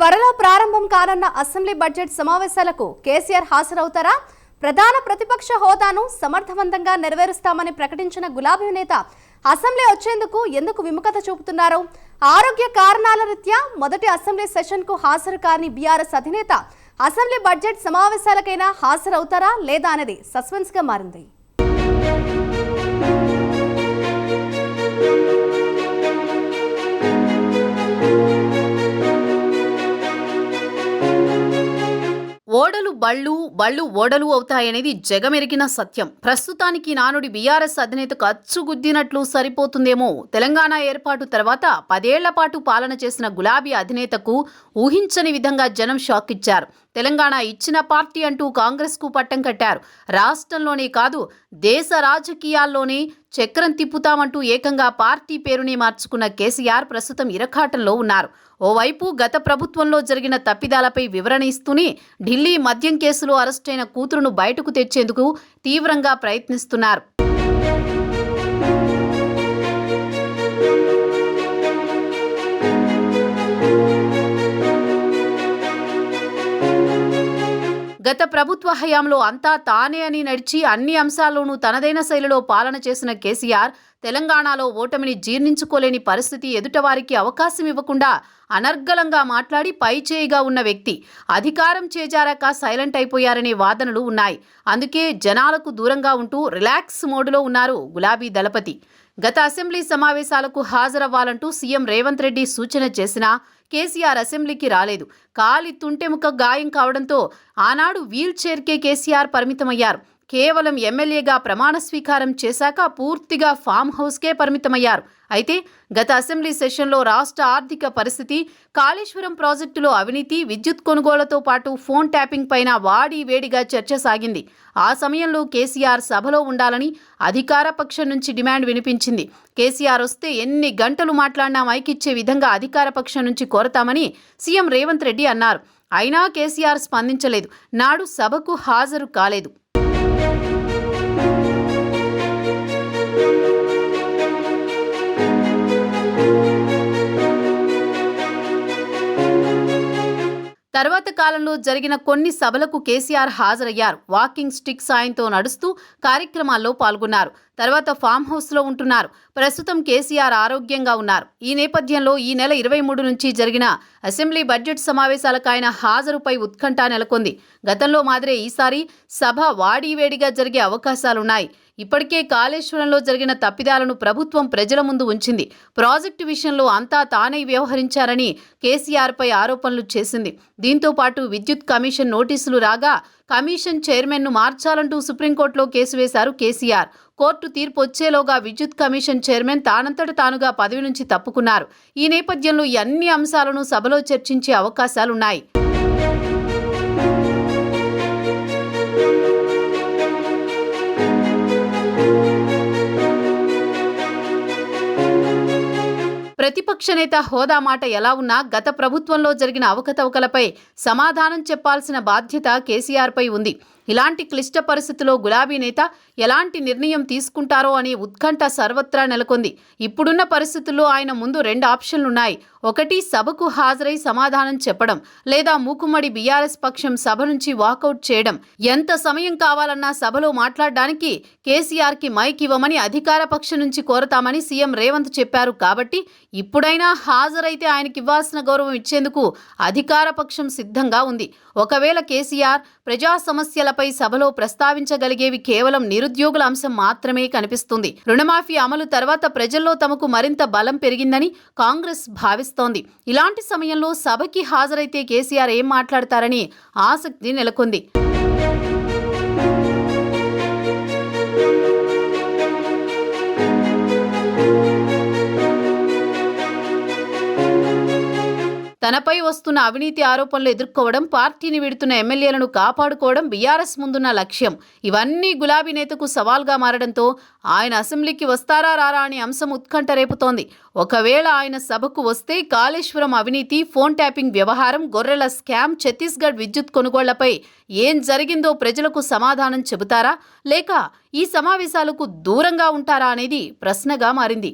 త్వరలో ప్రారంభం కానున్న అసెంబ్లీ బడ్జెట్ సమావేశాలకు కేసీఆర్ హాజరవుతారా? ప్రధాన ప్రతిపక్ష హోదాను సమర్థవంతంగా నెరవేరుస్తామని ప్రకటించిన గులాబీ నేత అసెంబ్లీ వచ్చేందుకు ఎందుకు విముఖత చూపుతున్నారు? ఆరోగ్య కారణాల రీత్యా మొదటి అసెంబ్లీ సెషన్కు హాజరు కాని బీఆర్ఎస్ అధినేత అసెంబ్లీ బడ్జెట్ సమావేశాలకైనా హాజరవుతారా లేదా అనేది సస్పెన్స్గా మారింది. బళ్ళు బళ్ళు ఓడలు అవుతాయనేది జగమెరిగిన సత్యం. ప్రస్తుతానికి నానుడి బీఆర్ఎస్ అధినేతకు అచ్చుగుద్దినట్లు సరిపోతుందేమో. తెలంగాణ ఏర్పాటు తర్వాత పదేళ్ళ పాటు పాలన చేసిన గులాబీ అధినేతకు ఊహించని విధంగా జనం షాక్ ఇచ్చారు తెలంగాణ ఇచ్చిన పార్టీ అంటూ కాంగ్రెస్కు పట్టం కట్టారు. రాష్ట్రంలోనే కాదు దేశ రాజకీయాల్లోనే చక్రం తిప్పుతామంటూ ఏకంగా పార్టీ పేరుని మార్చుకున్న కేసీఆర్ ప్రస్తుతం ఇరకాటంలో ఉన్నారు. ఓవైపు గత ప్రభుత్వంలో జరిగిన తప్పిదాలపై వివరణ ఇస్తూనే ఢిల్లీ మద్యం కేసులో అరెస్టైన కూతురును బయటకు తెచ్చేందుకు తీవ్రంగా ప్రయత్నిస్తున్నారు. గత ప్రభుత్వ హయాంలో అంతా తానే అని నడిచి అన్ని అంశాల్లోనూ తనదైన శైలిలో పాలన చేసిన కేసీఆర్ తెలంగాణలో ఓటమిని జీర్ణించుకోలేని పరిస్థితి ఎదుటవారికి అవకాశం ఇవ్వకుండా అనర్గళంగా మాట్లాడి పైచేయిగా ఉన్న వ్యక్తి. అధికారం చేజారాక సైలెంట్ అయిపోయారనే వాదనలు ఉన్నాయి. అందుకే జనాలకు దూరంగా ఉంటూ రిలాక్స్ మోడ్లో ఉన్నారు గులాబీ దళపతి. గత అసెంబ్లీ సమావేశాలకు హాజరవ్వాలంటూ సీఎం రేవంత్ రెడ్డి సూచన చేసినా కేసీఆర్ అసెంబ్లీకి రాలేదు. కాలి తుంటెముక గాయం కావడంతో ఆనాడు వీల్ చైర్కే కేసీఆర్ పరిమితమయ్యారు. కేవలం ఎమ్మెల్యేగా ప్రమాణ స్వీకారం చేశాక పూర్తిగా ఫామ్ హౌస్కే పరిమితమయ్యారు. అయితే గత అసెంబ్లీ సెషన్లో రాష్ట్ర ఆర్థిక పరిస్థితి కాళేశ్వరం ప్రాజెక్టులో అవినీతి విద్యుత్ కొనుగోళ్ళతో పాటు ఫోన్ ట్యాపింగ్ పైన వాడి వేడిగా చర్చ సాగింది. ఆ సమయంలో కేసీఆర్ సభలో ఉండాలని అధికార పక్షం నుంచి డిమాండ్ వినిపించింది. కేసీఆర్ వస్తే ఎన్ని గంటలు మాట్లాడినా మైకిచ్చే విధంగా అధికార పక్షం నుంచి కోరతామని సీఎం రేవంత్ రెడ్డి అన్నారు. అయినా కేసీఆర్ స్పందించలేదు. నాడు సభకు హాజరు కాలేదు. తర్వాత కాలంలో జరిగిన కొన్ని సభలకు కేసీఆర్ హాజరయ్యారు. వాకింగ్ స్టిక్ సాయంతో నడుస్తూ కార్యక్రమాల్లో పాల్గొన్నారు. తర్వాత ఫామ్ హౌస్లో ఉంటున్నారు. ప్రస్తుతం కేసీఆర్ ఆరోగ్యంగా ఉన్నారు. ఈ నేపథ్యంలో ఈ నెల ఇరవై మూడు నుంచి జరిగిన అసెంబ్లీ బడ్జెట్ సమావేశాలకు ఆయన హాజరుపై ఉత్కంఠ నెలకొంది. గతంలో మాదిరే ఈసారి సభ వాడివేడిగా జరిగే అవకాశాలున్నాయి. ఇప్పటికే కాళేశ్వరంలో జరిగిన తప్పిదాలను ప్రభుత్వం ప్రజల ముందు ఉంచింది. ప్రాజెక్టు విషయంలో అంతా తానే వ్యవహరించారని కేసీఆర్పై ఆరోపణలు చేసింది. దీంతో పాటు విద్యుత్ కమిషన్ నోటీసులు రాగా కమిషన్ చైర్మన్ను మార్చాలంటూ సుప్రీంకోర్టులో కేసు వేశారు కేసీఆర్. కోర్టు తీర్పు వచ్చేలోగా విద్యుత్ కమిషన్ చైర్మన్ తానంతట తానుగా పదవి నుంచి తప్పుకున్నారు. ఈ నేపథ్యంలో ఈ అన్ని అంశాలను సభలో చర్చించే అవకాశాలున్నాయి. ప్రతిపక్ష నేత హోదా మాట ఎలా ఉన్నా గత ప్రభుత్వంలో జరిగిన అవకతవకలపై సమాధానం చెప్పాల్సిన బాధ్యత కేసీఆర్పై ఉంది. ఇలాంటి క్లిష్ట పరిస్థితుల్లో గులాబీ నేత ఎలాంటి నిర్ణయం తీసుకుంటారో అనే ఉత్కంఠ సర్వత్రా నెలకొంది. ఇప్పుడున్న పరిస్థితుల్లో ఆయన ముందు రెండు ఆప్షన్లున్నాయి. ఒకటి సభకు హాజరై సమాధానం చెప్పడం లేదా మూకుమ్మడి బీఆర్ఎస్ పక్షం సభ నుంచి వాకౌట్ చేయడం. ఎంత సమయం కావాలన్నా సభలో మాట్లాడడానికి కేసీఆర్కి మైక్ ఇవ్వమని అధికార పక్షం నుంచి కోరతామని సీఎం రేవంత్ చెప్పారు కాబట్టి ఇప్పుడైనా హాజరైతే ఆయనకి ఇవ్వాల్సిన గౌరవం ఇచ్చేందుకు అధికార పక్షం సిద్ధంగా ఉంది. ఒకవేళ కేసీఆర్ ప్రజా సమస్యలపై సభలో ప్రస్తావించగలిగేవి కేవలం నిరుద్యోగుల అంశం మాత్రమే కనిపిస్తుంది. రుణమాఫీ అమలు తర్వాత ప్రజల్లో తమకు మరింత బలం పెరిగిందని కాంగ్రెస్ భావిస్తోంది. ఇలాంటి సమయంలో సభకి హాజరైతే కేసీఆర్ ఏం మాట్లాడతారని ఆసక్తి నెలకొంది. తనపై వస్తున్న అవినీతి ఆరోపణలు ఎదుర్కోవడం పార్టీని విడుతున్న ఎమ్మెల్యేలను కాపాడుకోవడం బీఆర్ఎస్ ముందున్న లక్ష్యం. ఇవన్నీ గులాబీ నేతకు సవాల్గా మారడంతో ఆయన అసెంబ్లీకి వస్తారా రారా అనే అంశం ఉత్కంఠ రేపుతోంది. ఒకవేళ ఆయన సభకు వస్తే కాళేశ్వరం అవినీతి ఫోన్ ట్యాపింగ్ వ్యవహారం గొర్రెల స్కామ్ ఛత్తీస్గఢ్ విద్యుత్ కొనుగోళ్ళపై ఏం జరిగిందో ప్రజలకు సమాధానం చెబుతారా లేక ఈ సమావేశాలకు దూరంగా ఉంటారా అనేది ప్రశ్నగా మారింది.